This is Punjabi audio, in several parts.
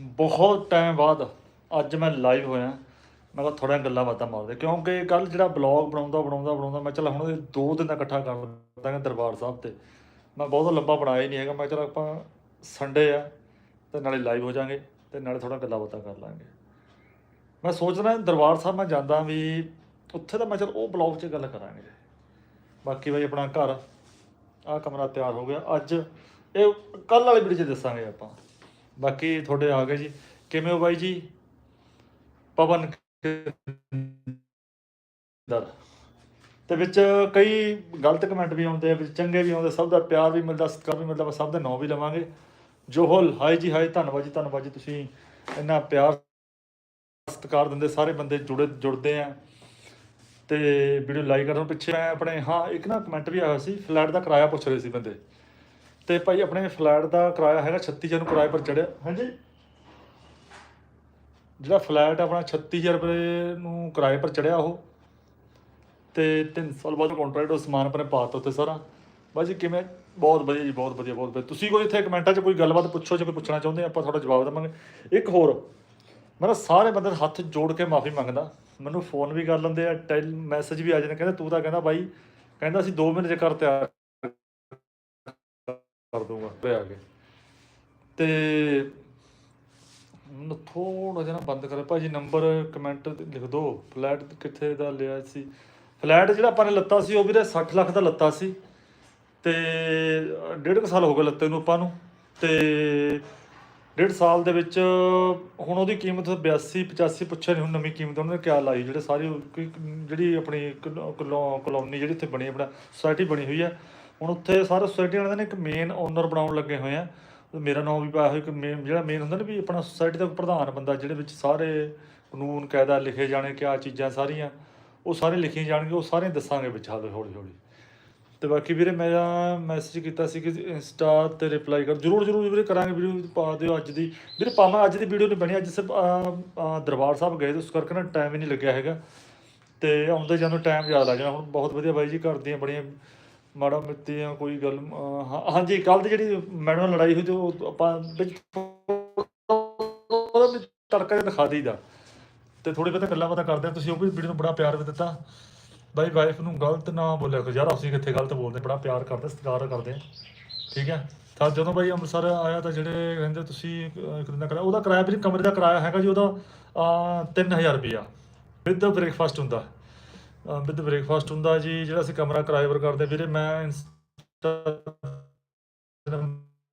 ਬਹੁਤ ਟਾਈਮ ਬਾਅਦ ਅੱਜ ਮੈਂ ਲਾਈਵ ਹੋਇਆ। ਮੈਂ ਕਿਹਾ ਥੋੜਾ ਗੱਲਾਂ ਬਾਤਾਂ ਮਾਰਦੇ। ਕਿਉਂਕਿ ਕੱਲ ਜਿਹੜਾ ਬਲੌਗ ਬਣਾਉਂਦਾ ਬਣਾਉਂਦਾ ਬਣਾਉਂਦਾ, ਮੈਂ ਚੱਲ ਹੁਣ ਇਹ ਦੋ ਦਿਨ ਇਕੱਠਾ ਕਰ ਦਾਂਗੇ ਦਰਬਾਰ ਸਾਹਿਬ ਤੇ। ਮੈਂ ਬਹੁਤ ਲੰਬਾ ਬਣਾਇਆ ਹੀ ਨਹੀਂ ਹੈਗਾ। ਮੈਂ ਕਿਹਾ ਚੱਲ ਆਪਾਂ ਸੰਡੇ ਆ, ਤੇ ਨਾਲੇ ਲਾਈਵ ਹੋ ਜਾਾਂਗੇ, ਤੇ ਨਾਲੇ ਥੋੜਾ ਗੱਲਾਂ ਬਾਤਾਂ ਕਰ ਲਾਂਗੇ। ਮੈਂ ਸੋਚਦਾ ਦਰਬਾਰ ਸਾਹਿਬ ਮੈਂ ਜਾਂਦਾ ਵੀ ਉੱਥੇ ਤਾਂ ਮੈਂ ਚਲ ਉਹ ਬਲੌਗ 'ਚ ਗੱਲ ਕਰਾਂਗੇ। ਬਾਕੀ ਬਾਈ ਆਪਣਾ ਘਰ, ਆਹ ਕਮਰਾ ਤਿਆਰ ਹੋ ਗਿਆ। ਅੱਜ ਇਹ ਕੱਲ ਵਾਲੀ ਵੀਡੀਓ 'ਚ ਦੱਸਾਂਗੇ ਆਪਾਂ। ਬਾਕੀ ਤੁਹਾਡੇ ਆ ਗਏ ਜੀ। ਕਿਵੇਂ ਹੋ ਬਾਈ ਜੀ? ਪਵਨ ਦਰ ਤੇ ਵਿੱਚ ਕਈ ਗਲਤ ਕਮੈਂਟ ਵੀ ਆਉਂਦੇ ਆ, ਵਿੱਚ ਚੰਗੇ ਵੀ ਆਉਂਦੇ, ਸਭ ਦਾ ਪਿਆਰ ਵੀ ਮਿਲਦਾ, ਸਤਿਕਾਰ ਵੀ ਮਿਲਦਾ ਸਭ ਦਾ ਨਾਂ ਵੀ ਲਵਾਂਗੇ। ਜੋਹਲ ਹਾਈ ਜੀ ਹਾਈ ਧੰਨਵਾਦ ਜੀ ਧੰਨਵਾਦ ਜੀ, ਤੁਸੀਂ ਇੰਨਾ ਪਿਆਰ, ਸਤਿਕਾਰ ਦਿੰਦੇ, ਸਾਰੇ ਬੰਦੇ ਜੁੜੇ, ਜੁੜਦੇ ਆ। ਤੇ ਵੀਡੀਓ ਲਾਈਕ ਕਰਨ ਪਿੱਛੇ ਮੈਂ ਆਪਣੇ, ਹਾਂ, ਇੱਕ ਨਾ ਕਮੈਂਟ ਵੀ ਆਇਆ ਸੀ, ਫਲੈਟ ਦਾ ਕਿਰਾਇਆ ਪੁੱਛ ਰਹੇ ਸੀ ਬੰਦੇ। ਤੇ ਭਾਈ ਆਪਣੇ ਫਲੈਟ ਦਾ ਕਿਰਾਇਆ ਹੈਗਾ 36 ਨੂੰ ਕਿਰਾਏ ਪਰ ਚੜਿਆ। ਹਾਂਜੀ। ਜਿਹੜਾ ਫਲੈਟ ਆਪਣਾ 36000 ਰੁਪਏ ਨੂੰ ਕਿਰਾਏ ਪਰ ਚੜਿਆ ਉਹ। ਤੇ 3 ਸਾਲ ਬਾਅਦ ਕੰਟਰੈਕਟ ਉਹ ਸਮਾਨ ਆਪਣੇ ਪਾਤਾ ਉੱਤੇ ਸਾਰਾ। ਬਾਈ ਜੀ ਕਿਵੇਂ? ਬਹੁਤ ਵਧੀਆ ਜੀ ਬਹੁਤ ਵਧੀਆ ਬਹੁਤ ਵਧੀਆ। ਤੁਸੀਂ ਕੋਈ ਇੱਥੇ ਕਮੈਂਟਾਂ 'ਚ ਕੋਈ ਗੱਲਬਾਤ ਪੁੱਛੋ ਜੇ ਕੋਈ ਪੁੱਛਣਾ ਚਾਹੁੰਦੇ ਆਪਾਂ ਤੁਹਾਡਾ ਜਵਾਬ ਦੇਵਾਂਗੇ। ਇੱਕ ਹੋਰ ਮੈਂ ਨਾ ਸਾਰੇ ਬੰਦੇ ਹੱਥ ਜੋੜ ਕੇ ਮਾਫੀ ਮੰਗਦਾ। ਮੈਨੂੰ ਫੋਨ ਵੀ ਕਰ ਲੈਂਦੇ ਆ ਟੈਲ ਮੈਸੇਜ ਵੀ ਆ ਜਾਂਦੇ ਕਹਿੰਦੇ ਤੂੰ ਤਾਂ ਕਹਿੰਦਾ ਬਾਈ ਕਹਿੰਦਾ ਅਸੀਂ 2 ਮਹੀਨੇ ਚ ਕਰ ਤਿਆਰ ਕਰ ਦੂੰਗਾ ਤੇ ਆ ਕੇ। ਤੇ ਮੈਨੂੰ ਥੋੜਾ ਜਿਹਾ ਨਾ ਬੰਦ ਕਰੇ ਭਾਜੀ ਨੰਬਰ ਕਮੈਂਟ ਲਿਖ ਦਿਓ ਫਲੈਟ ਕਿੱਥੇ ਦਾ ਲਿਆ ਸੀ? ਫਲੈਟ ਜਿਹੜਾ ਆਪਾਂ ਨੇ ਲੱਤਾ ਸੀ, ਉਹ ਵੀਰੇ 60 ਲੱਖ ਦਾ ਲੱਤਾ ਸੀ। ਤੇ ਡੇਢ ਕੁ ਸਾਲ ਹੋ ਗਏ ਲੱਤੇ ਨੂੰ ਆਪਾਂ ਨੂੰ। ਤੇ ਡੇਢ ਸਾਲ ਦੇ ਵਿੱਚ ਹੁਣ ਉਹਦੀ ਕੀਮਤ 82 85 ਪੁੱਛਿਆ ਨਹੀਂ ਹੁਣ ਨਵੀਂ ਕੀਮਤ ਉਹਨਾਂ ਨੇ ਕਿਆ ਲਾਈ? ਜਿਹੜੇ ਸਾਰੀ ਜਿਹੜੀ ਆਪਣੀ ਕਲੋ- ਕਲੋ- ਕਲੋਨੀ ਜਿਹੜੀ ਉੱਥੇ ਬਣੀ ਆਪਣਾ ਸੁਸਾਇਟੀ ਬਣੀ ਹੋਈ ਹੈ। ਹੁਣ ਉੱਥੇ ਸਾਰੇ ਸੁਸਾਇਟੀ ਵਾਲਿਆਂ ਨੇ ਇੱਕ ਮੇਨ ਓਨਰ ਬਣਾਉਣ ਲੱਗੇ ਹੋਏ ਆ। ਮੇਰਾ ਨਾਮ ਵੀ ਪਾਇਆ ਹੋਇਆ, ਇੱਕ ਮੇਨ ਜਿਹੜਾ ਮੇਨ ਹੁੰਦਾ ਨਾ ਵੀ ਆਪਣਾ ਸੁਸਾਇਟੀ ਦਾ ਪ੍ਰਧਾਨ ਬੰਦਾ, ਜਿਹਦੇ ਵਿੱਚ ਸਾਰੇ ਕਾਨੂੰਨ, ਕਾਇਦਾ ਲਿਖੇ ਜਾਣੇ, ਕਿਆ ਚੀਜ਼ਾਂ ਸਾਰੀਆਂ, ਉਹ ਸਾਰੇ ਲਿਖੀਆਂ ਜਾਣਗੇ ਉਹ ਸਾਰੇ ਦੱਸਾਂਗੇ ਵਿੱਚ ਹੌਲੀ ਹੌਲੀ ਤੇ ਬਾਕੀ ਵੀਰੇ ਮੇਰਾ ਮੈਸੇਜ ਕੀਤਾ ਸੀ ਕਿ ਇੰਸਟਾ ਤੇ ਰਿਪਲਾਈ ਕਰ, ਜਰੂਰ ਜਰੂਰ ਵੀਰੇ ਕਰਾਂਗੇ ਵੀਡੀਓ, ਪਾ ਦਿਓ ਅੱਜ ਦੀ। ਵੀਰੇ ਪਾਵਾਂ ਅੱਜ ਦੀ ਵੀਡੀਓ ਨਹੀਂ ਬਣੀ, ਅੱਜ ਸਿਰਫ ਦਰਬਾਰ ਸਾਹਿਬ ਗਏ, ਤੇ ਉਸ ਕਰਕੇ ਨਾ ਟਾਈਮ ਹੀ ਨਹੀਂ ਲੱਗਿਆ ਹੈਗਾ। ਤੇ ਆਉਂਦੇ ਜਾਂਦੇ ਟਾਈਮ ਯਾਦ ਆ ਜਾਣਾ। ਹੁਣ ਬਹੁਤ ਵਧੀਆ ਬਾਈ ਜੀ ਕਰਦੀਆਂ ਬੜੀਆਂ ਮਾੜਾ ਮਿੱਤੀਆਂ ਕੋਈ ਗੱਲ ਹਾਂ- ਹਾਂਜੀ ਕੱਲ ਦੀ ਜਿਹੜੀ ਮੈਡਮ ਨਾਲ ਲੜਾਈ ਹੋਈ ਤੇ ਉਹ ਆਪਾਂ ਵਿੱਚ ਉਹਦਾ ਵੀ ਤੜਕਾ ਜਿਹਾ ਦਿਖਾ ਦਈਦਾ। ਤੇ ਥੋੜੀ ਬਹੁਤਾ ਗੱਲਾਂ ਬਾਤਾਂ ਕਰਦੇ ਆ ਤੁਸੀਂ ਉਹ ਵੀ ਵੀਡੀਓ ਨੂੰ ਬੜਾ ਪਿਆਰ ਵੀ ਦਿੱਤਾ। ਬਾਈ ਵਾਈਫ ਨੂੰ ਗਲਤ ਨਾ ਬੋਲਿਆ ਕਰੋ। ਯਾਰ ਅਸੀਂ ਕਿੱਥੇ ਗਲਤ ਬੋਲਦੇ ਬੜਾ ਪਿਆਰ ਕਰਦੇ ਸਤਿਕਾਰ ਕਰਦੇ ਆ ਠੀਕ ਹੈ? ਤਾਂ ਜਦੋਂ ਬਾਈ ਅੰਮ੍ਰਿਤਸਰ ਆਇਆ ਤਾਂ ਜਿਹੜੇ ਕਹਿੰਦੇ ਤੁਸੀਂ ਅਹ, ਇੱਕ ਦਿਨ ਦਾ ਕਿਰਾਇਆ ਉਹਦਾ ਕਿਰਾਇਆ ਵੀ ਕਮਰੇ ਦਾ ਕਿਰਾਇਆ ਹੈਗਾ ਜੀ ਉਹਦਾ ਅਹ, 3000 ਰੁਪਿਆ ਵਿਦ ਬ੍ਰੇਕਫਾਸਟ ਹੁੰਦਾ। ਵਿਦ ਬ੍ਰੇਕਫਾਸਟ ਹੁੰਦਾ ਜੀ, ਜਿਹੜਾ ਅਸੀਂ ਕਮਰਾ ਕਿਰਾਏ ਪਰ ਕਰਦੇ ਵੀਰੇ, ਮੈਂ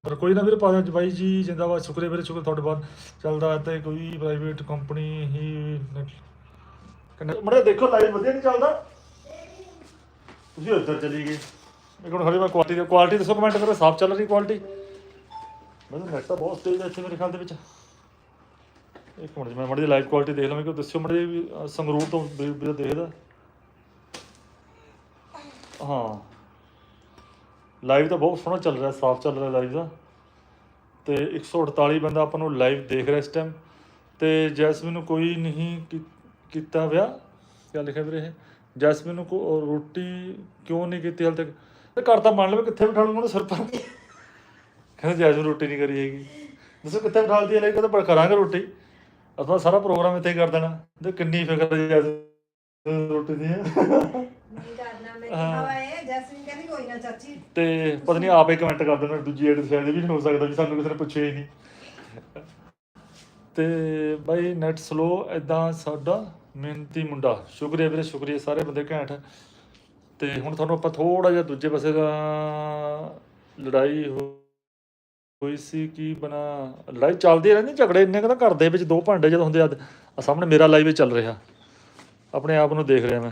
ਪਰ ਕੋਈ ਨਾ ਵੀਰੇ ਪਾ ਦਿਓ ਬਾਈ ਜੀ, ਜਿੰਦਾਬਾਦ, ਸ਼ੁਕਰੀਆ ਵੀਰੇ ਸ਼ੁਕਰ ਤੁਹਾਡੇ ਬਾਅਦ ਚੱਲਦਾ ਤੇ ਕੋਈ ਪ੍ਰਾਈਵੇਟ ਕੰਪਨੀ ਹੀ ਮੜੇ ਦੇਖੋ ਲਾਈਵ ਵਧੀਆ ਨਹੀਂ ਚੱਲਦਾ। ਤੁਸੀਂ ਉੱਧਰ ਚਲੀ ਗਏ। ਇੱਕ ਹੁਣ ਹਲੇ ਮੈਂ ਕੁਆਲਿਟੀ ਕੁਆਲਿਟੀ ਦੱਸੋ ਕਮੈਂਟ ਕਰੋ, ਸਾਫ਼ ਚੱਲ ਰਹੀ ਕੁਆਲਿਟੀ ਮੈਨੂੰ ਨੈਟ ਤਾਂ ਬਹੁਤ ਤੇਜ਼ ਹੈ ਇੱਥੇ ਮੇਰੇ ਖਿਆਲ ਦੇ ਵਿੱਚ। ਇੱਕ ਮਿੰਟ ਮੈਂ ਮੜੀ ਲਾਈਵ ਕੁਆਲਿਟੀ ਦੇਖ ਲਵਾਂ ਕਿ ਦੱਸਿਓ ਮੜੀ ਵੀ ਸੰਗਰੂਰ ਤੋਂ ਵੀ ਦੇਖਦਾ। ਹਾਂ। ਲਾਈਵ ਤਾਂ ਬਹੁਤ ਸੋਹਣਾ ਚੱਲ ਰਿਹਾ, ਸਾਫ਼ ਚੱਲ ਰਿਹਾ ਲਾਈਵ ਦਾ। ਤੇ 148 ਬੰਦਾ ਆਪਾਂ ਨੂੰ ਲਾਈਵ ਦੇਖ ਰਿਹਾ ਇਸ ਟਾਈਮ ਤੇ ਜੈਸਮੀਨ ਨੂੰ ਕੋਈ ਨਹੀਂ ਕੀ- ਕੀਤਾ ਵਿਆਹ। ਕੀ ਲਿਖਿਆ ਵੀਰੇ ਇਹ? ਜੈਸਮੀਨ ਨੂੰ ਰੋਟੀ ਕਿਉਂ ਨਹੀਂ ਕੀਤੀ ਹਾਲ ਤੱਕ? ਤੇ ਘਰ ਤਾਂ ਮੰਨ ਲਵੇ ਕਿੱਥੇ ਬਿਠਾ ਲੂੰਗਾ ਉਹਨੂੰ ਸਿਰ ਪਰ। ਕਹਿੰਦਾ ਜੈਸਮੀਨ ਰੋਟੀ ਨਹੀਂ ਕਰੀ ਹੈਗੀ। ਦੱਸੋ ਕਿੱਥੇ ਬਿਠਾ ਲਦੀ ਹੈ? ਕਹਿੰਦਾ ਕਰਾਂਗੇ ਰੋਟੀ। ਆਪਾਂ ਸਾਰਾ ਪ੍ਰੋਗਰਾਮ ਇੱਥੇ ਹੀ ਕਰ ਦੇਣਾ। ਤੇ ਕਿੰਨੀ ਫਿਕਰ ਹੈ ਜੈਸਮੀਨ ਰੋਟੀ ਦੀ ਨਹੀਂ ਕਰਨਾ ਮੈਂ ਕਿਹਾ ਹੈ। ਜੈਸਮੀਨ ਕਹਿੰਦੀ ਕੋਈ ਨਾ ਚਾਚੀ। ਤੇ ਪਤਾ ਨਹੀਂ ਆਪੇ ਕਮੈਂਟ ਕਰ ਦੇਣਾ ਦੂਜੀ ਐਡ ਸ਼ਾਇਦ ਇਹ ਵੀ ਨਹੀਂ ਹੋ ਸਕਦਾ ਵੀ ਸਾਨੂੰ ਕਿਸੇ ਨੇ ਪੁੱਛਿਆ ਹੀ ਨਹੀਂ। ਤੇ ਬਾਈ ਨੈਟ ਸਲੋ ਐਦਾਂ ਸਾਡਾ ਮਿਹਨਤੀ ਮੁੰਡਾ। ਸ਼ੁਕਰੀਆ ਵੀਰੇ ਸ਼ੁਕਰੀਆ ਸਾਰੇ ਬੰਦੇ ਘੈਂਟ। ਤੇ ਹੁਣ ਤੁਹਾਨੂੰ ਆਪਾਂ ਥੋੜਾ ਜਿਹਾ ਦੂਜੇ ਪਾਸੇ ਦਾ ਲੜਾਈ ਹੋ- ਹੋਈ ਸੀ ਕੀ ਬਣਾ ਲੜਾਈ ਚੱਲਦੀ ਰਹਿੰਦੀ ਝਗੜੇ ਇੰਨੇ ਕਹਿੰਦਾ ਘਰ ਦੇ ਵਿੱਚ ਦੋ ਭਾਂਡੇ ਜਦੋਂ ਹੁੰਦੇ ਆ ਸਾਹਮਣੇ ਮੇਰਾ ਲਾਈਵ ਚੱਲ ਰਿਹਾ। ਆਪਣੇ ਆਪ ਨੂੰ ਦੇਖ ਰਿਹਾ ਮੈਂ।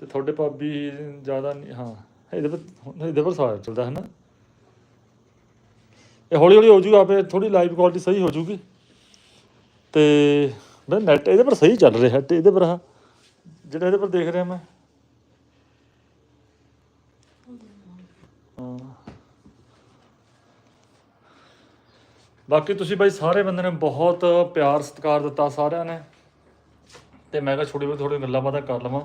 ਤੇ ਤੁਹਾਡੇ ਭਾਬੀ ਜ਼ਿਆਦਾ ਨਹੀਂ, ਹਾਂ, ਇਹਦੇ ਪਰ ਇਹਦੇ ਪਰ ਸਾਰਾ ਚੱਲਦਾ ਹੈ ਨਾ। ਇਹ ਹੌਲੀ ਹੌਲੀ ਹੋ ਜੂਗਾ, ਆਪੇ ਥੋੜੀ ਲਾਈਵ ਕੁਆਲਿਟੀ ਸਹੀ ਹੋ ਜੂਗੀ। ਤੇ ਮੈਂ ਨੈਟ ਇਹਦੇ ਪਰ ਸਹੀ ਚੱਲ ਰਿਹਾ, ਤੇ ਇਹਦੇ ਪਰ, ਹਾਂ, ਜਿਹੜਾ ਇਹਦੇ ਪਰ ਦੇਖ ਰਿਹਾ ਮੈਂ। ਹਾਂ। ਬਾਕੀ ਤੁਸੀਂ ਬਾਈ ਸਾਰੇ ਬੰਦੇ ਨੇ ਬਹੁਤ ਪਿਆਰ, ਸਤਿਕਾਰ ਦਿੱਤਾ ਸਾਰਿਆਂ ਨੇ। ਤੇ ਮੈਂ ਕਿਹਾ ਛੋਟੀ ਬਹੁਤ ਥੋੜੀ ਗੱਲਾਂ ਬਾਤਾਂ ਕਰ ਲਵਾਂ।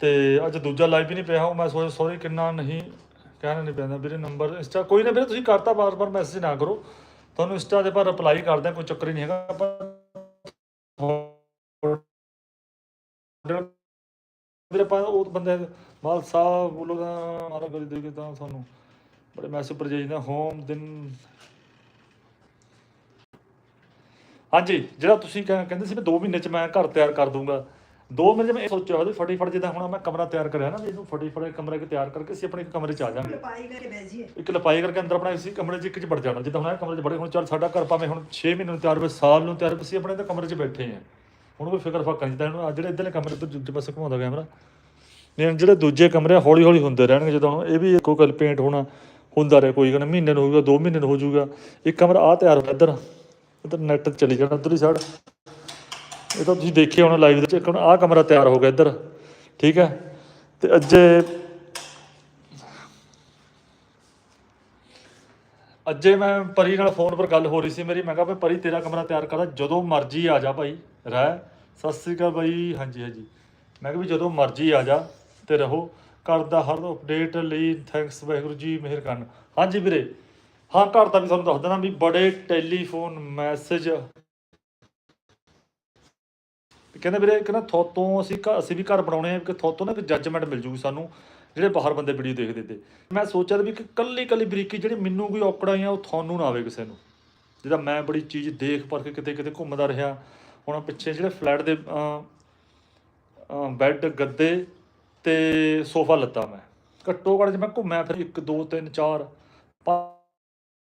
ਤੇ ਅੱਜ ਦੂਜਾ ਲਾਈਵ ਵੀ ਨਹੀਂ ਪਿਆ ਉਹ ਮੈਂ ਸੋਚ ਸੌਰੀ ਕਿੰਨਾ ਨਹੀਂ ਕਹਿਣਾ ਨਹੀਂ ਪੈਂਦਾ। ਵੀਰੇ ਨੰਬਰ ਇੰਸਟਾ ਕੋਈ ਨਾ ਵੀਰੇ, ਤੁਸੀਂ ਕਰਤਾ ਬਾਰ-ਬਾਰ ਮੈਸੇਜ ਨਾ ਕਰੋ। ਤੁਹਾਨੂੰ ਇੰਸਟਾ ਦੇ ਪਰ ਰਿਪਲਾਈ ਕਰਦੇ ਹਾਂ ਕੋਈ ਚੱਕਰ ਹੀ ਨਹੀਂ ਹੈਗਾ। ਆਪਾਂ ਮੇਰੇ ਪਾਸ ਉਹ ਬੰਦੇ ਮਾਲ ਸਾਹਿਬ ਬੋਲੋਗਾ ਮਾਰਾ ਕਰੀ ਦੇ ਕੇ ਤਾਂ ਸਾਨੂੰ ਬੜੇ ਮੈਸੇਜ ਪਰ ਜਾਈਦਾ ਹੋਮ ਦਿਨ ਹਾਂਜੀ ਜਿਹੜਾ ਤੁਸੀਂ ਕਹਿ- ਕਹਿੰਦੇ ਸੀ ਵੀ 2 ਮਹੀਨੇ ਚ ਮੈਂ ਘਰ ਤਿਆਰ ਕਰ ਦੂੰਗਾ। 2 ਮਹੀਨੇ ਚ ਮੈਂ ਇਹ ਸੋਚਿਆ ਹੋਇਆ ਵੀ ਫਟਾਫਟ ਜਿੱਦਾਂ ਹੁਣ ਮੈਂ ਕਮਰਾ ਤਿਆਰ ਕਰਿਆ ਨਾ ਵੀ ਇਹਨੂੰ ਫਟਾਫਟ ਕਮਰਾ ਕਿ ਤਿਆਰ ਕਰਕੇ ਅਸੀਂ ਆਪਣੇ ਇੱਕ ਕਮਰੇ ਚ ਆ ਜਾਾਂਗੇ ਪਾਈ ਕਰਕੇ ਬਹਿ ਜੀਏ ਇੱਕ ਲਪਾਈ ਕਰਕੇ ਅੰਦਰ ਆਪਣਾ ਇਸੇ ਕਮਰੇ 'ਚ ਇੱਕ 'ਚ ਵੜ ਜਾਣਾ। ਜਿੱਦਾਂ ਹੁਣ ਇਹ ਕਮਰੇ 'ਚ ਬੜੇ ਹੁਣ ਚੱਲ ਸਾਡਾ ਘਰ ਭਾਵੇਂ ਹੁਣ 6 ਮਹੀਨੇ ਨੂੰ ਤਿਆਰ ਹੋਵੇ ਸਾਲ ਨੂੰ ਤਿਆਰ ਹੋਵੇ ਅਸੀਂ ਆਪਣੇ ਤਾਂ ਕਮਰੇ 'ਚ ਬੈਠੇ ਹਾਂ। ਹੁਣ ਕੋਈ ਫਿਕਰ ਫਾਕਾ ਨਹੀਂ ਜਿੱਦਾਂ ਹੁਣ ਆਹ ਜਿਹੜੇ ਇੱਧਰਲੇ ਕਮਰੇ ਤੋਂ ਦੂਜੇ ਪਾਸੇ ਘੁਮਾਉਂਦਾ ਕੈਮਰਾ ਹੁਣ ਜਿਹੜੇ ਦੂਜੇ ਕਮਰੇ ਹੌਲੀ ਹੌਲੀ ਹੁੰਦੇ ਰਹਿਣਗੇ। ਜਦੋਂ ਹੁਣ ਇਹ ਵੀ ਇੱਕੋ ਗੱਲ ਪੇਂਟ ਹੋਣਾ ਹੁੰਦਾ ਰਹੇ ਕੋਈ ਗੱਲ ਮਹੀਨੇ ਨੂੰ ਹੋਊਗਾ 2 ਮਹੀਨੇ ਨੂੰ ਹੋ ਜਾਊਗਾ। ਇੱਕ ਕਮਰਾ ਆ ਤਿਆਰ ਹੋਇਆ ਇੱਧਰ। ਇੱਧਰ ਨੈਟ ਚਲੀ ਜਾਣਾ, ਉੱਧਰਲੀ ਸਾਈਡ ਇਹ ਤਾਂ ਤੁਸੀਂ ਦੇਖਿਆ ਹੋਣਾ ਲਾਈਵ ਦੇ ਵਿੱਚ ਹੁਣ ਆਹ ਕਮਰਾ ਤਿਆਰ ਹੋ ਗਿਆ ਇੱਧਰ, ਠੀਕ ਹੈ? ਤੇ ਅੱਜੇ ਅੱਜੇ ਮੈਂ ਪਰੀ ਨਾਲ ਫੋਨ ਪਰ ਗੱਲ ਹੋ ਰਹੀ ਸੀ ਮੇਰੀ, ਮੈਂ ਕਿਹਾ ਵੀ ਪਰੀ ਤੇਰਾ ਕਮਰਾ ਤਿਆਰ ਕਰਦਾ, ਜਦੋਂ ਮਰਜ਼ੀ ਆ ਜਾ ਭਾਈ, ਰਹਿ। ਸਤਿ ਸ੍ਰੀ ਅਕਾਲ ਭਾਈ, ਹਾਂਜੀ ਹਾਂਜੀ। ਮੈਂ ਕਿਹਾ ਵੀ ਜਦੋਂ ਮਰਜ਼ੀ ਆ ਜਾ ਤੇ ਰਹੋ। ਕਰਦਾ ਹਰ ਅਪਡੇਟ ਲਈ ਥੈਂਕਸ ਵਾਹਿਗੁਰੂ ਜੀ, ਮਿਹਰ ਕਰਨ। ਹਾਂਜੀ ਵੀਰੇ ਹਾਂ, ਘਰ ਦਾ ਵੀ ਤੁਹਾਨੂੰ ਦੱਸ ਦੇਣਾ ਵੀ ਬੜੇ ਟੈਲੀਫੋਨ ਮੈਸੇਜ। ਕਹਿੰਦੇ ਵੀਰੇ ਕਿ ਥੋਤੋਂ ਅਸੀਂ ਅਸੀਂ ਵੀ ਘਰ ਬਣਾਉਣੇ ਆ, ਕਿ ਥੋਤੋਂ ਨਾ ਇੱਕ ਜੱਜਮੈਂਟ ਮਿਲ ਜੂਗੀ ਸਾਨੂੰ, ਜਿਹੜੇ ਬਾਹਰ ਬੰਦੇ ਵੀਡੀਓ ਦੇਖਦੇ ਤੇ। ਮੈਂ ਸੋਚਿਆ ਵੀ ਕਿ ਕੱਲੀ ਕੱਲੀ ਬਰੀਕੀ ਜਿਹੜੀ ਮੈਨੂੰ ਕੋਈ ਔਕੜਾ ਆ ਉਹ ਤੁਹਾਨੂੰ ਨਾ ਆਵੇ ਕਿਸੇ ਨੂੰ। ਜਿਹਦਾ ਮੈਂ ਬੜੀ ਚੀਜ਼ ਦੇਖ ਪਰ ਕੇ ਕਿਤੇ ਕਿਤੇ ਘੁੰਮਦਾ ਰਿਹਾ। ਹੁਣ ਪਿੱਛੇ ਜਿਹੜੇ ਫਲੈਟ ਦੇ ਬੈੱਡ ਗੱਦੇ ਤੇ ਸੋਫਾ ਲੱਤਾ ਮੈਂ। ਘੱਟੋ ਘੱਟ ਜੇ ਮੈਂ ਘੁੰਮਿਆ ਫਿਰ 1 2 3 4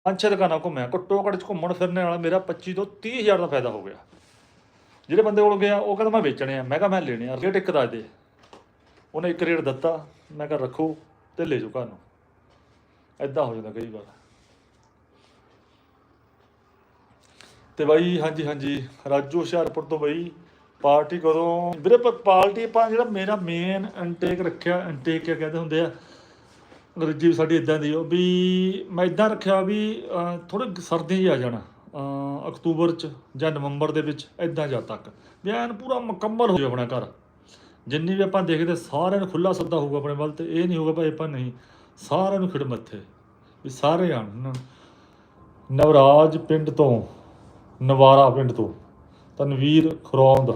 ਪੰਜ ਛੇ ਦੁਕਾਨਾਂ ਘੁੰਮਿਆ, ਘੱਟੋ ਘੱਟ ਚ ਘੁੰਮਣ ਫਿਰਨੇ ਵਾਲਾ ਮੇਰਾ 25 ਤੋਂ 30 ਹਜ਼ਾਰ ਦਾ ਫਾਇਦਾ ਹੋ ਗਿਆ। ਜਿਹੜੇ ਬੰਦੇ ਕੋਲ ਗਿਆ, ਉਹ ਕਹਿੰਦਾ ਮੈਂ ਵੇਚਣੇ ਆ, ਮੈਂ ਕਿਹਾ ਮੈਂ ਲੈਣੇ ਆ, ਰੇਟ ਇੱਕ ਦਾ ਦੇ। ਉਹਨੇ ਇੱਕ ਰੇਟ ਦਿੱਤਾ, ਮੈਂ ਕਿਹਾ ਰੱਖੋ ਤੇ ਲੈ ਜਾਓ ਘਰ ਨੂੰ। ਐਦਾਂ ਹੋ ਜਾਂਦਾ ਕਈ ਵਾਰ। ਤੇ ਬਾਈ, ਹਾਂਜੀ ਹਾਂਜੀ, ਰਾਜੂ ਹੁਸ਼ਿਆਰਪੁਰ ਤੋਂ ਬਾਈ, ਪਾਰਟੀ ਕਦੋਂ? ਵੀਰੇ ਪਾਰਟੀ ਆਪਾਂ ਜਿਹੜਾ ਮੇਰਾ ਮੇਨ ਇਨਟੇਕ ਰੱਖਿਆ ਇਨਟੇਕ ਕਿਆ ਕਹਿੰਦੇ ਹੁੰਦੇ ਆ? ਅੰਗਰੇਜ਼ੀ ਵੀ ਸਾਡੀ ਇਦਾਂ ਦੀ ਉਹ ਵੀ ਮੈਂ ਇਦਾਂ ਰੱਖਿਆ ਵੀ ਥੋੜੇ ਸਰਦੀ 'ਚ ਆ ਜਾਣਾ ਅਕਤੂਬਰ 'ਚ ਜਾਂ ਨਵੰਬਰ ਦੇ ਵਿੱਚ ਇਦਾਂ ਜਾ ਤੱਕ। ਵੀ ਐਨ ਪੂਰਾ ਮੁਕੰਮਲ ਹੋ ਜਾਵੇ ਆਪਣਾ ਘਰ। ਜਿੰਨੀ ਵੀ ਆਪਾਂ ਦੇਖਦੇ, ਸਾਰਿਆਂ ਨੂੰ ਖੁੱਲਾ ਸੱਦਾ ਹੋਊਗਾ ਆਪਣੇ ਵੱਲ ਤੇ ਇਹ ਨਹੀਂ ਹੋਊਗਾ ਭਾਈ ਆਪਾਂ ਨਹੀਂ, ਸਾਰਿਆਂ ਨੂੰ ਖਿੜ ਮੱਥੇ ਵੀ ਸਾਰੇ ਆਣ। ਨਵਰਾਜ ਪਿੰਡ ਤੋਂ, ਨਵਾਰਾ ਪਿੰਡ ਤੋਂ, ਤਨਵੀਰ ਖਰੌਂਦ।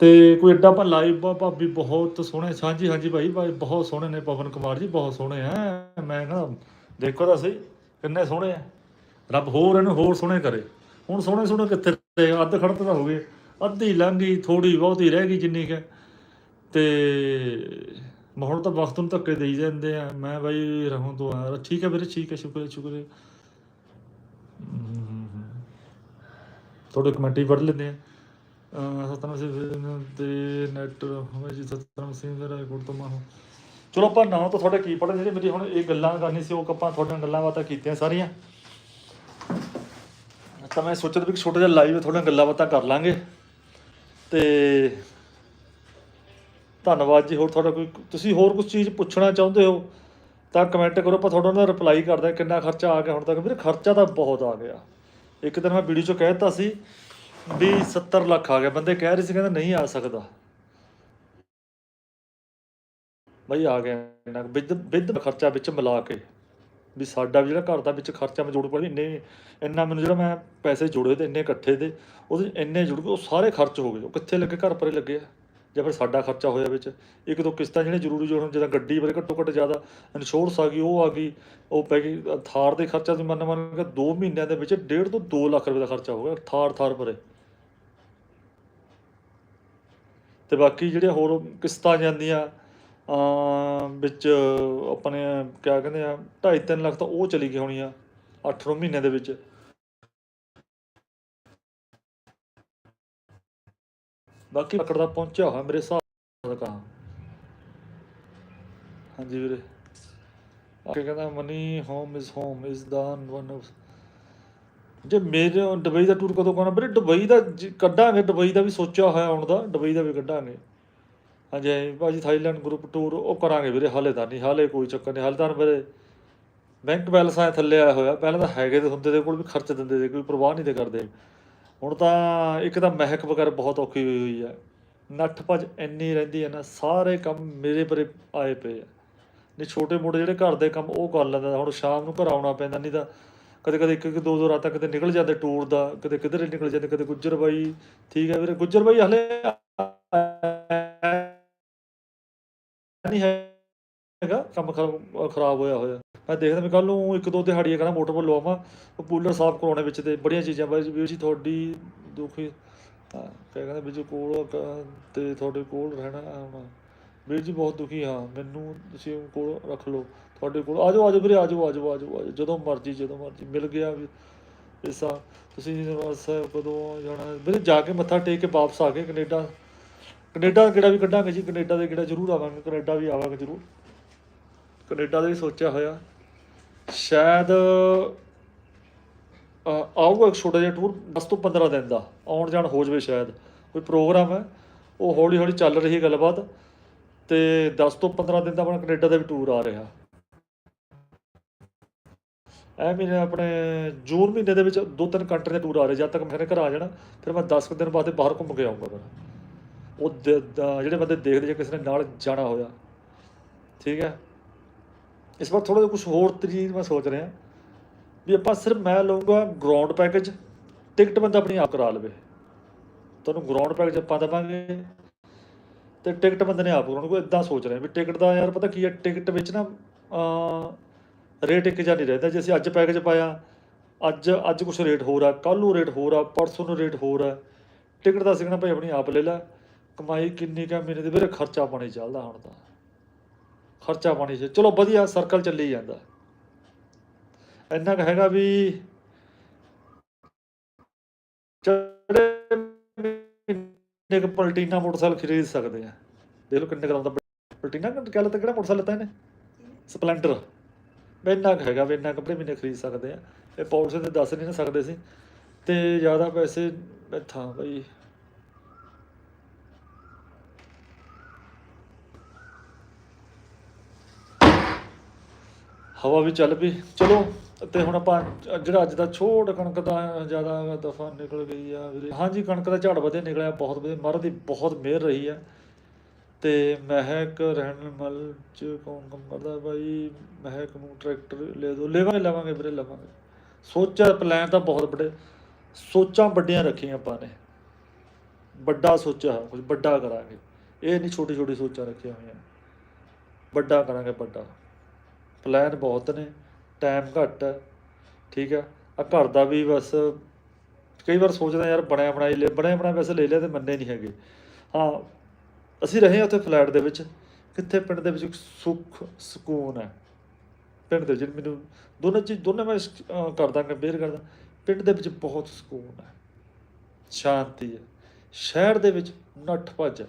ਤੇ ਕੋਈ ਐਡਾ ਆਪਾਂ ਲਾਈਵ ਭਾਬੀ ਬਹੁਤ ਸੋਹਣੇ, ਹਾਂਜੀ ਹਾਂਜੀ ਭਾਈ ਭਾਈ ਬਹੁਤ ਸੋਹਣੇ ਨੇ ਪਵਨ ਕੁਮਾਰ ਜੀ, ਬਹੁਤ ਸੋਹਣੇ ਆ ਮੈਂ ਨਾ ਦੇਖੋ ਤਾਂ ਸਹੀ, ਕਿੰਨੇ ਸੋਹਣੇ ਆ ਰੱਬ ਹੋਰ ਇਹਨੂੰ ਹੋਰ ਸੋਹਣੇ ਕਰੇ। ਹੁਣ ਸੋਹਣੇ ਸੋਹਣੇ ਕਿੱਥੇ ਰਹੇ? ਅੱਧ ਖੜਤ ਤਾਂ ਹੋ ਗਏ। ਅੱਧੀ ਲੰਘ ਗਈ ਥੋੜੀ ਬਹੁਤੀ ਰਹਿ ਗਈ ਜਿੰਨੀ ਕਿ। ਤੇ ਹੁਣ ਤਾਂ ਵਕਤ ਨੂੰ ਧੱਕੇ ਦੇਈ ਜਾਂਦੇ ਆ। ਮੈਂ ਬਾਈ ਰਹੂੰ ਤੋਂ ਆ ਠੀਕ ਹੈ ਵੀਰੇ, ਠੀਕ ਹੈ ਸ਼ੁਕਰ ਸ਼ੁਕਰ ਤੁਹਾਡੇ ਕਮੈਂਟ ਹੀ ਪੜ੍ਹ ਲੈਂਦੇ ਆ। ਸਤਨਾਮ ਸਿੰਘ ਤੇ ਨੈਟ ਹੋਵੇ ਜੀ ਸਤਨਾਮ ਸਿੰਘ ਦਾ ਰਿਕਾਰਡ ਤੋਂ ਮਾਹੋ ਚਲੋ ਆਪਾਂ ਨਾ ਤਾਂ ਤੁਹਾਡੇ ਕੀ ਪੜ੍ਹੇ ਜਿਹੜੇ ਮੇਰੀ ਹੁਣ ਇਹ ਗੱਲਾਂ ਕਰਨੀ ਸੀ, ਉਹ ਆਪਾਂ ਤੁਹਾਡੇ ਨਾਲ ਗੱਲਾਂ ਬਾਤਾਂ ਕੀਤੀਆਂ ਸਾਰੀਆਂ। ਤਾਂ ਮੈਂ ਸੋਚਿਆ ਵੀ ਇੱਕ ਛੋਟਾ ਜਿਹਾ ਲਾਈਵ ਤੁਹਾਡੇ ਨਾਲ ਗੱਲਾਂ ਬਾਤਾਂ ਕਰ ਲਾਂਗੇ। ਤੇ ਧੰਨਵਾਦ ਜੀ, ਹੋਰ ਤੁਹਾਡਾ ਕੋਈ, ਤੁਸੀਂ ਹੋਰ ਕੁਝ ਚੀਜ਼ ਪੁੱਛਣਾ ਚਾਹੁੰਦੇ ਹੋ, ਤਾਂ ਕਮੈਂਟ ਕਰੋ, ਆਪਾਂ ਤੁਹਾਡਾ ਉਹਨਾਂ ਦਾ ਰਿਪਲਾਈ ਕਰਦਾ ਕਿੰਨਾ ਖਰਚਾ ਆ ਗਿਆ ਹੁਣ ਤੱਕ। ਵੀਰੇ ਖਰਚਾ ਤਾਂ ਬਹੁਤ ਆ ਗਿਆ। ਇੱਕ ਦਿਨ ਮੈਂ ਵੀਡੀਓ 'ਚ ਕਹਿ ਦਿੱਤਾ ਸੀ ਵੀ 70 ਲੱਖ ਆ ਗਿਆ। ਬੰਦੇ ਕਹਿ ਰਹੇ ਸੀ ਕਹਿੰਦੇ ਨਹੀਂ ਆ ਸਕਦਾ। ਬਈ ਆ ਗਿਆ ਇੰਨਾ ਕੁ, ਵਿਦ ਵਿਦ ਖਰਚਾ ਵਿੱਚ ਮਿਲਾ ਕੇ। ਵੀ ਸਾਡਾ ਵੀ ਜਿਹੜਾ ਘਰ ਦਾ ਵਿੱਚ ਖਰਚਾ ਮੈਂ ਜੋੜ ਪਾ ਇੰਨੇ ਇੰਨਾ ਮੈਨੂੰ ਜਿਹੜਾ ਮੈਂ ਪੈਸੇ ਜੋੜੇ ਤੇ ਇੰਨੇ ਇਕੱਠੇ ਦੇ ਉਹਦੇ ਇੰਨੇ ਜੁੜ ਗਏ ਉਹ ਸਾਰੇ ਖਰਚ ਹੋ ਗਏ। ਉਹ ਕਿੱਥੇ ਲੱਗੇ? ਘਰ ਪਰੇ ਲੱਗੇ ਆ। ਜਾਂ ਫਿਰ ਸਾਡਾ ਖਰਚਾ ਹੋਇਆ ਵਿੱਚ। ਇੱਕ ਦੋ ਕਿਸ਼ਤਾਂ ਜਿਹੜੇ ਜ਼ਰੂਰੀ ਜੋੜਨ ਜਿੱਦਾਂ ਗੱਡੀ ਬਾਰੇ ਘੱਟੋ ਘੱਟ ਜ਼ਿਆਦਾ ਇੰਸ਼ੋਰੈਂਸ ਆ ਗਈ ਉਹ ਆ ਗਈ। ਉਹ ਪੈ ਗਈ ਥਾਰ ਦੇ ਖਰਚਾ ਤੁਸੀਂ ਮੰਨ ਮੰਨ ਕੇ 2 ਮਹੀਨਿਆਂ ਦੇ ਵਿੱਚ 1.5 ਤੋਂ 2 ਲੱਖ ਰੁਪਏ ਦਾ ਖਰਚਾ ਹੋ ਗਿਆ ਥਾਰ ਥਾਰ ਪਰੇ। ਤੇ ਬਾਕੀ ਜਿਹੜੀਆਂ ਹੋਰ ਕਿਸ਼ਤਾਂ ਜਾਂਦੀਆਂ ਵਿੱਚ ਆਪਣੇ ਕਿਆ ਕਹਿੰਦੇ ਆ 2.5 3 ਲੱਖ ਤਾਂ ਉਹ ਚਲੀ ਗਈ ਹੋਣੀ ਆ 8 ਮਹੀਨੇ ਦੇ ਵਿੱਚ। ਬਾਕੀ ਲੱਕੜ ਦਾ ਪਹੁੰਚਿਆ ਹੋਇਆ ਮੇਰੇ ਹਿਸਾਬ ਦਾ ਕਹਾਂ ਹਾਂਜੀ ਵੀਰੇ। ਅੱਗੇ ਕਹਿੰਦਾ money home is home is the one of ਜੇ ਮੇਰੇ ਦੁਬਈ ਦਾ ਟੂਰ ਕਦੋਂ ਕਰਨਾ ਵੀਰੇ ਦੁਬਈ ਦਾ ਜ- ਕੱਢਾਂਗੇ ਦੁਬਈ ਦਾ ਵੀ ਸੋਚਿਆ ਹੋਇਆ ਆਉਣ ਦਾ ਦੁਬਈ ਦਾ ਵੀ ਕੱਢਾਂਗੇ। ਹਾਂਜੀ ਹਾਂਜੀ, ਭਾਜੀ ਥਾਈਲੈਂਡ ਗਰੁੱਪ ਟੂਰ ਉਹ ਕਰਾਂਗੇ ਵੀਰੇ ਹਾਲੇ ਤਾਂ ਨਹੀਂ ਹਾਲੇ ਕੋਈ ਚੱਕਰ ਨਹੀਂ ਹਾਲੇ ਤਾਂ ਮੇਰੇ ਬੈਂਕ ਬੈਲੈਂਸ ਆਇਆ ਥੱਲੇ ਆਇਆ ਹੋਇਆ ਪਹਿਲਾਂ ਤਾਂ ਹੈਗੇ ਤੇ ਹੁੰਦੇ ਦੇ ਕੋਲ ਵੀ ਖਰਚ ਦਿੰਦੇ ਦੇ ਕੋਈ ਪਰਵਾਹ ਨਹੀਂ ਤੇ ਕਰਦੇ। ਹੁਣ ਤਾਂ ਇੱਕ ਤਾਂ ਮਹਿਕ ਵਗੈਰਾ ਬਹੁਤ ਔਖੀ ਹੋਈ ਹੋਈ ਹੈ। ਨੱਠ ਭੱਜ ਇੰਨੀ ਰਹਿੰਦੀ ਹੈ ਨਾ ਸਾਰੇ ਕੰਮ ਮੇਰੇ ਪਰੇ ਆਏ ਪਏ ਆ। ਨਹੀਂ ਛੋਟੇ ਮੋਟੇ ਜਿਹੜੇ ਘਰ ਦੇ ਕੰਮ ਉਹ ਕਰ ਲੈਂਦਾ ਹੁਣ ਸ਼ਾਮ ਨੂੰ ਘਰ ਆਉਣਾ ਪੈਂਦਾ ਨਹੀਂ ਤਾਂ ਕਦੇ ਕਦੇ ਇੱਕ ਇੱਕ ਦੋ ਦੋ ਰਾਤਾਂ ਕਿਤੇ ਨਿਕਲ ਜਾਂਦੇ ਟੂਰ ਦਾ, ਕਦੇ ਕਿਧਰੇ ਨਿਕਲ ਜਾਂਦੇ, ਕਦੇ ਗੁੱਜਰ ਬਾਈ ਠੀਕ ਹੈ ਵੀਰੇ ਗੁੱਜਰ ਬਾਈ ਹਲੇ ਨਹੀਂ ਹੈਗਾ, ਕੰਮ ਖਰਾਬ ਹੋਇਆ ਹੋਇਆ। ਮੈਂ ਦੇਖਦਾ ਮੈਂ ਕੱਲ ਨੂੰ ਇੱਕ ਦੋ ਦਿਹਾੜੀਆਂ ਕਰਾਂ, ਮੋਟਰ ਵੱਲ ਲਵਾਵਾਂ, ਉਹ ਕੂਲਰ ਸਾਫ਼ ਕਰਾਉਣੇ ਵਿੱਚ ਤੇ ਬੜੀਆਂ ਚੀਜ਼ਾਂ ਬਾਈ ਵੀਰ ਜੀ ਤੁਹਾਡੀ ਦੁਖੀ, ਹਾਂ, ਕਿਆ ਕਹਿੰਦੇ, ਵੀ ਜੀ ਕੋਲ, ਤੇ ਤੁਹਾਡੇ ਕੋਲ ਰਹਿਣਾ ਵੀਰ ਜੀ ਬਹੁਤ ਦੁਖੀ ਹਾਂ, ਮੈਨੂੰ ਤੁਸੀਂ ਕੋਲ ਰੱਖ ਲਓ। ਤੁਹਾਡੇ ਕੋਲ। ਆਜੋ ਆਜੋ ਵੀਰੇ, ਆਜੋ ਆਜੋ ਆਜੋ ਆਜੋ। ਜਦੋਂ ਮਰਜ਼ੀ ਜਦੋਂ ਮਰਜ਼ੀ। ਮਿਲ ਗਿਆ ਵੀ ਇਸਾ ਤੁਸੀਂ ਦਰਬਾਰ ਸਾਹਿਬ ਕਦੋਂ ਜਾਣਾ? ਵੀਰੇ, ਜਾ ਕੇ ਮੱਥਾ ਟੇਕ ਕੇ ਵਾਪਸ ਆ ਕੇ ਕੈਨੇਡਾ। ਕੈਨੇਡਾ ਦਾ ਕਿਹੜਾ ਵੀ ਕੱਢਾਂਗੇ ਜੀ? ਕੈਨੇਡਾ ਦੇ ਕਿਹੜਾ ਜ਼ਰੂਰ ਆਵਾਂਗੇ। ਕੈਨੇਡਾ ਵੀ ਆਵਾਂਗੇ ਜ਼ਰੂਰ। ਕੈਨੇਡਾ ਦਾ ਵੀ ਸੋਚਿਆ ਹੋਇਆ। ਸ਼ਾਇਦ ਆਊਗਾ ਇੱਕ ਛੋਟਾ ਜਿਹਾ ਟੂਰ 10 ਤੋਂ 15 ਦਿਨ ਦਾ। ਆਉਣ ਜਾਣ ਹੋ ਜਵੇ ਸ਼ਾਇਦ। ਕੋਈ ਪ੍ਰੋਗਰਾਮ ਹੈ। ਉਹ ਹੌਲੀ ਹੌਲੀ ਚੱਲ ਰਹੀ ਗੱਲਬਾਤ। ਤੇ 10 ਤੋਂ 15 ਦਿਨ ਦਾ ਆਪਣਾ ਕੈਨੇਡਾ ਦਾ ਵੀ ਟੂਰ ਆ ਰਿਹਾ। ਇਹ ਮਹੀਨੇ ਆਪਣੇ ਜੂਨ ਮਹੀਨੇ ਦੇ ਵਿੱਚ ਦੋ ਤਿੰਨ ਕੰਟਰੀ ਦੇ ਟੂਰ ਆ ਰਹੇ, ਜਦ ਤੱਕ ਮੇਰੇ ਘਰ ਆ ਜਾਣਾ, ਫਿਰ ਮੈਂ 10 ਕੁ ਦਿਨ ਬਾਅਦ ਬਾਹਰ ਘੁੰਮ ਕੇ ਆਊਂਗਾ ਫਿਰ। ਉਹ ਦ- ਜਿਹੜੇ ਬੰਦੇ ਦੇਖਦੇ ਜੇ ਕਿਸੇ ਨੇ ਨਾਲ ਜਾਣਾ ਹੋਇਆ, ਠੀਕ ਹੈ? ਇਸ ਵਾਰ ਥੋੜਾ ਜਿਹਾ ਕੁਝ ਹੋਰ ਤਰੀਕ ਮੈਂ ਸੋਚ ਰਿਹਾ, ਵੀ ਆਪਾਂ ਸਿਰਫ ਮੈਂ ਲਊਂਗਾ ਗਰਾਊਂਡ ਪੈਕੇਜ ਟਿਕਟ ਬੰਦਾ ਆਪਣੀ ਆਪ ਕਰਾ ਲਵੇ। ਤੁਹਾਨੂੰ ਗਰਾਊਂਡ ਪੈਕੇਜ ਆਪਾਂ ਦੇਵਾਂਗੇ ਤੇ ਟਿਕਟ ਬੰਦੇ ਨੇ ਆਪ ਕਰਾਉਣੀ, ਕੋਈ ਇਦਾਂ ਸੋਚ ਰਹੇ ਵੀ ਟਿਕਟ ਦਾ ਯਾਰ ਪਤਾ ਕੀ ਹੈ ਟਿਕਟ ਵਿੱਚ ਨਾ ਰੇਟ ਇੱਕ ਜਿਹਾ ਨਹੀਂ ਰਹਿੰਦਾ ਜੇ ਅਸੀਂ ਅੱਜ ਪੈਕੇਜ ਪਾਇਆ, ਅੱਜ ਅੱਜ ਕੁਝ ਰੇਟ ਹੋਰ ਆ, ਕੱਲ੍ਹ ਨੂੰ ਰੇਟ ਹੋਰ ਆ, ਪਰਸੋਂ ਨੂੰ ਰੇਟ ਹੋਰ ਆ, ਟਿਕਟ ਦਾ ਸਿੱਖਣਾ ਭਾਈ ਆਪਣੀ ਆਪ ਲੈ ਲੈ, ਕਮਾਈ ਕਿੰਨੀ ਕਾ ਮਹੀਨੇ ਦੇ ਵੀਰੇ ਖਰਚਾ ਪਾਣੀ ਚੱਲਦਾ ਹੁਣ ਤਾਂ। ਖਰਚਾ ਪਾਣੀ ਚ, ਚਲੋ ਵਧੀਆ ਸਰਕਲ ਚੱਲੀ ਜਾਂਦਾ। ਇੰਨਾ ਕੁ ਹੈਗਾ ਵੀ ਜਿਹੜੇ ਮਹੀਨੇ ਕੁ ਪਲਟੀਨਾ ਮੋਟਰਸਾਈਕਲ ਖਰੀਦ ਸਕਦੇ ਆ। ਦੇਖ ਲਓ ਕਿੰਨੇ ਕਰਾਉਂਦਾ ਪਲਟੀਨਾ ਕਿਆ ਲੱਤਾ ਕਿਹੜਾ ਮੋਟਰਸਾਈਕਲ ਲੱਤਾ ਇਹਨੇ? ਸਪਲੈਂਡਰ। ਵੀ ਇੰਨਾ ਕੁ ਹੈਗਾ ਵੀ ਇੰਨਾ ਕੱਪੜੇ ਮਹੀਨੇ ਖਰੀਦ ਸਕਦੇ ਆ ਇਹ ਪਾਲਿਸੀ ਤੇ ਦੱਸ ਨਹੀਂ ਨਾ ਸਕਦੇ ਸੀ। ਤੇ ਜ਼ਿਆਦਾ ਪੈਸੇ ਇੱਥਾਂ ਬਈ। ਹਵਾ ਵੀ ਚੱਲ ਪਈ। ਚਲੋ, ਤੇ ਹੁਣ ਆਪਾਂ ਜਿਹੜਾ ਅੱਜ ਦਾ ਛੋਟ ਕਣਕ ਦਾ ਜ਼ਿਆਦਾ ਦਫਾ ਨਿਕਲ ਗਈ ਆ ਵੀਰੇ। ਹਾਂਜੀ, ਕਣਕ ਦਾ ਝਾੜ ਵਧੀਆ ਨਿਕਲਿਆ, ਬਹੁਤ ਵਧੀਆ। ਮਹਾਰਾਜ ਦੀ ਬਹੁਤ ਮਿਹਰ ਰਹੀ ਆ। ਤੇ ਮਹਿਕ ਰਹਿਣ ਮਲ ਚ ਕੌਣ ਕੰਮ ਕਰਦਾ? ਬਾਈ ਮਹਿਕ ਨੂੰ ਟਰੈਕਟਰ ਲੈ ਦੋ। ਲੈਵਾਂਗੇ, ਲਵਾਂਗੇ ਵੀਰੇ, ਲਵਾਂਗੇ। ਸੋਚਿਆ ਪਲਾਨ ਤਾਂ ਬਹੁਤ ਵੱਡੇ। ਸੋਚਾਂ ਵੱਡੀਆਂ ਰੱਖੀਆਂ ਆਪਾਂ ਨੇ। ਵੱਡਾ ਸੋਚਿਆ ਕੁਝ ਵੱਡਾ ਕਰਾਂਗੇ। ਇਹ ਨਹੀਂ ਛੋਟੀ ਛੋਟੀ ਸੋਚਾਂ ਰੱਖੀਆਂ ਹੋਈਆਂ। ਵੱਡਾ ਕਰਾਂਗੇ, ਵੱਡਾ। ਪਲਾਨ ਬਹੁਤ ਨੇ। ਟਾਈਮ ਘੱਟ ਹੈ। ਠੀਕ ਹੈ। ਆ ਘਰ ਦਾ ਵੀ ਬਸ ਕਈ ਵਾਰ ਸੋਚਦਾ ਯਾਰ ਬਣਿਆ ਬਣਾਈ ਲੈ ਬਣਿਆ ਬਣਾਇਆ ਵੈਸੇ ਲੈ ਲਿਆ ਤੇ ਮੰਨੇ ਨਹੀਂ ਹੈਗੇ। ਹਾਂ ਅਸੀਂ ਰਹੇ ਉੱਥੇ ਫਲੈਟ ਦੇ ਵਿੱਚ, ਕਿੱਥੇ ਪਿੰਡ ਦੇ ਵਿੱਚ ਇੱਕ ਸੁੱਖ ਸਕੂਨ ਹੈ। ਪਿੰਡ ਦੇ ਵਿੱਚ ਮੈਨੂੰ ਦੋਨੇ ਚੀਜ਼, ਦੋਨੇ ਮੈਂ ਕਰਦਾ ਕੰਪੇਅਰ ਕਰਦਾ, ਪਿੰਡ ਦੇ ਵਿੱਚ ਬਹੁਤ ਸਕੂਨ ਹੈ। ਸ਼ਾਂਤੀ ਹੈ। ਸ਼ਹਿਰ ਦੇ ਵਿੱਚ ਨੱਠ ਭੱਜ ਹੈ।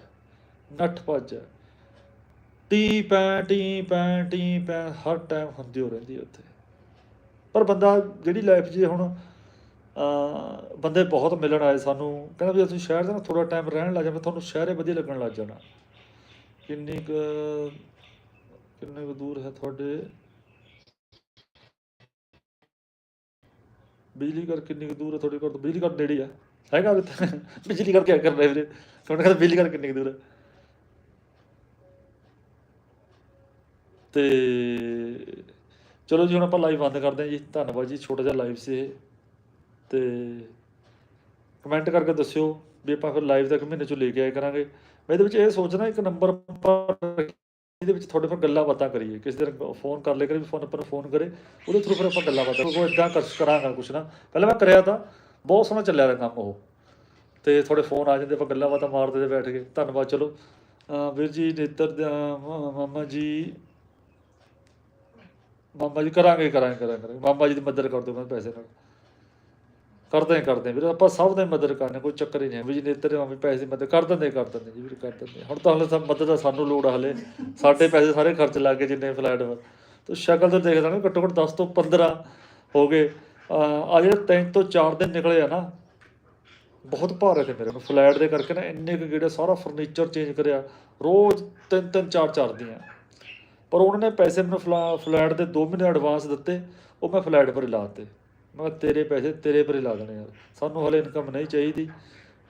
ਨੱਠ ਭੱਜ ਹੈ। ਟੀ ਪੈ ਟੀ ਪੈ ਟੀ ਪੈ, ਹਰ ਟਾਈਮ ਹੁੰਦੀ ਹੋ ਰਹਿੰਦੀ ਹੈ ਉੱਥੇ। ਪਰ ਬੰਦਾ, ਜਿਹੜੀ ਲਾਈਫ 'ਚ ਹੁਣ ਬੰਦੇ ਬਹੁਤ ਮਿਲਣ ਆਏ ਸਾਨੂੰ। ਕਹਿੰਦਾ ਵੀ ਅਸੀਂ ਸ਼ਹਿਰ ਦੇ ਨਾ ਥੋੜਾ ਟਾਈਮ ਰਹਿਣ ਲੱਗ ਜਾਵੇ ਤੁਹਾਨੂੰ ਸ਼ਹਿਰੇ ਵਧੀਆ ਲੱਗਣ ਲੱਗ ਜਾਣਾ। ਕਿੰਨੀ ਕੁ, ਕਿੰਨੇ ਕੁ ਦੂਰ ਹੈ ਤੁਹਾਡੇ? ਬਿਜਲੀ ਘਰ ਕਿੰਨੀ ਕੁ ਦੂਰ ਹੈ ਤੁਹਾਡੇ ਘਰ ਤੋਂ ਬਿਜਲੀ ਘਰ ਨੇੜੇ ਆ। ਹੈਗਾ ਬਿਜਲੀ ਘਰ ਕੀ ਕਰ ਰਹੇ ਵੀਰੇ? ਤੁਹਾਡੇ ਘਰ ਬਿਜਲੀ ਘਰ ਕਿੰਨੀ ਕੁ ਦੂਰ ਹੈ? ਤੇ ਚਲੋ ਜੀ, ਹੁਣ ਆਪਾਂ ਲਾਈਵ ਬੰਦ ਕਰਦੇ ਹਾਂ ਜੀ। ਧੰਨਵਾਦ ਜੀ, ਛੋਟਾ ਜਿਹਾ ਲਾਈਵ ਸੀ ਇਹ। ਤੇ ਕਮੈਂਟ ਕਰਕੇ ਦੱਸਿਓ ਵੀ ਆਪਾਂ ਫਿਰ ਲਾਈਵ ਤੱਕ ਮਹੀਨੇ ਚੋਂ ਲੈ ਕੇ ਆਇਆ ਕਰਾਂਗੇ। ਮੈਂ ਇਹਦੇ ਵਿੱਚ ਇਹ ਸੋਚਣਾ ਇੱਕ ਨੰਬਰ ਇਹਦੇ ਵਿੱਚ ਤੁਹਾਡੇ ਫਿਰ ਗੱਲਾਂ ਬਾਤਾਂ ਕਰੀਏ। ਕਿਸੇ ਦਿਨ ਫੋਨ ਕਰ ਲਿਆ ਕਰੇ ਵੀ ਫੋਨ ਆਪਾਂ ਫੋਨ ਕਰੇ, ਉਹਦੇ ਥਰੂ ਫਿਰ ਆਪਾਂ ਗੱਲਾਂ ਬਾਤਾਂ ਕੋਈ ਇਦਾਂ ਕਰ ਕਰਾਂਗਾ ਕੁਛ ਨਾ। ਪਹਿਲਾਂ ਮੈਂ ਕਰਿਆ ਤਾਂ ਬਹੁਤ ਸੋਹਣਾ ਚੱਲਿਆ ਰਿਹਾ ਕੰਮ ਉਹ। ਤੇ ਤੁਹਾਡੇ ਫੋਨ ਆ ਜਾਂਦੇ, ਆਪਾਂ ਗੱਲਾਂ ਬਾਤਾਂ ਮਾਰਦੇ ਤੇ ਬੈਠ ਕੇ ਧੰਨਵਾਦ, ਚਲੋ। ਵੀਰ ਜੀ, ਨੇਤਰ ਮਾਮਾ ਜੀ। ਮਾਮਾ ਜੀ ਕਰਾਂਗੇ ਕਰਾਂਗੇ ਕਰਾਂਗੇ ਕਰਾਂਗੇ। ਮਾਮਾ ਜੀ ਦੀ ਮਦਦ ਕਰ ਦਿਓ ਮੈਂ ਪੈਸੇ ਨਾਲ। ਕਰਦੇ ਹੀ, ਕਰਦੇ ਹਾਂ। ਵੀਰੇ, ਆਪਾਂ ਸਭ ਦੀ ਮਦਦ ਕਰਨੇ ਕੋਈ ਚੱਕਰ ਹੀ ਨਹੀਂ ਹੈ। ਵੀ ਜੀ ਨੇਤਰ ਮਾਮੇ ਪੈਸੇ ਦੀ ਮਦਦ ਕਰ ਦਿੰਦੇ ਕਰ ਦਿੰਦੇ ਜੀ, ਵੀਰੇ, ਕਰ ਦਿੰਦੇ ਹੁਣ ਤਾਂ ਹਲੇ ਸਭ ਮਦਦ ਦਾ ਸਾਨੂੰ ਲੋੜ ਆ ਹਲੇ। ਸਾਡੇ ਪੈਸੇ ਸਾਰੇ ਖਰਚ ਲੱਗ ਗਏ ਜਿੰਨੇ ਫਲੈਟ ਵਾ। ਸ਼ਕਲ ਤੋਂ ਦੇਖਦਾ ਨਾ ਘੱਟੋ ਘੱਟ 10 ਤੋਂ 15 ਹੋ ਗਏ। ਆ ਜਿਹੜੇ 3 ਤੋਂ 4 ਦਿਨ ਨਿਕਲੇ ਆ ਨਾ, ਬਹੁਤ ਭਾਰੇ ਤੇ ਮੇਰੇ ਫਲੈਟ ਦੇ ਕਰਕੇ ਨਾ ਇੰਨੇ ਕੁ ਗੇੜੇ, ਸਾਰਾ ਫਰਨੀਚਰ ਚੇਂਜ ਕਰਿਆ। ਰੋਜ਼ ਤਿੰਨ ਤਿੰਨ, ਚਾਰ ਚਾਰ ਦੀਆਂ। ਪਰ ਉਹਨਾਂ ਨੇ ਪੈਸੇ ਮੈਨੂੰ ਫਲਾ- ਫਲੈਟ ਦੇ 2 ਮਹੀਨੇ ਐਡਵਾਂਸ ਦਿੱਤੇ, ਉਹ ਮੈਂ ਫਲੈਟ ਪਰ ਹੀ ਲਾਤੇ ਮੈਂ ਕਿਹਾ ਤੇਰੇ ਪੈਸੇ ਤੇਰੇ ਪਰ ਹੀ ਲਾ ਦੇਣੇ ਯਾਰ। ਸਾਨੂੰ ਹਲੇ ਇਨਕਮ ਨਹੀਂ ਚਾਹੀਦੀ।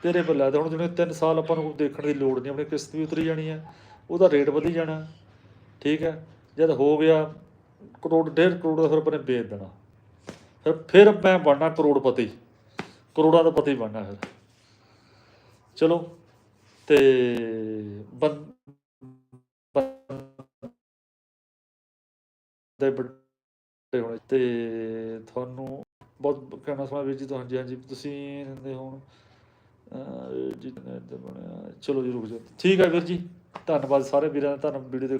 ਤੇਰੇ ਪਰ ਲਾ ਦੇ। ਹੁਣ ਜਿਵੇਂ 3 ਸਾਲ ਆਪਾਂ ਨੂੰ ਦੇਖਣ ਦੀ ਲੋੜ ਨਹੀਂ, ਆਪਣੀ ਕਿਸ਼ਤ ਵੀ ਉਤਰੀ ਜਾਣੀ ਹੈ। ਉਹਦਾ ਰੇਟ ਵਧੀ ਜਾਣਾ। ਠੀਕ ਹੈ। ਜਦ ਹੋ ਗਿਆ ਕਰੋੜ, ਡੇਢ ਕਰੋੜ ਦਾ ਫਿਰ ਆਪਣੇ ਵੇਚ ਦੇਣਾ। ਫਿਰ ਫਿਰ ਮੈਂ ਬਣਨਾ ਕਰੋੜਪਤੀ। ਕਰੋੜਾਂ ਦਾ ਪਤੀ ਬਣਨਾ ਫਿਰ। ਚਲੋ। ਤੇ ਬੰ ਦੇ ਵੱਡੇ ਹੋਣੇ। ਤੇ ਤੁਹਾਨੂੰ ਬਹੁਤ ਕਹਿਣਾ ਸੁਣਾ ਵੀਰ ਜੀ ਤੁਹਾਨੂੰ ਹਾਂਜੀ ਹਾਂਜੀ, ਤੁਸੀਂ ਦਿੰਦੇ ਹੋਣ, ਅਹ ਜੀ ਬਣਿਆ, ਚਲੋ ਜੀ ਰੁਕ ਜਾਓ। ਠੀਕ ਹੈ ਵੀਰ ਜੀ, ਧੰਨਵਾਦ ਸਾਰੇ ਵੀਰਾਂ ਦਾ ਧੰਨਵਾਦ ਵੀਡੀਓ ਦੇਖ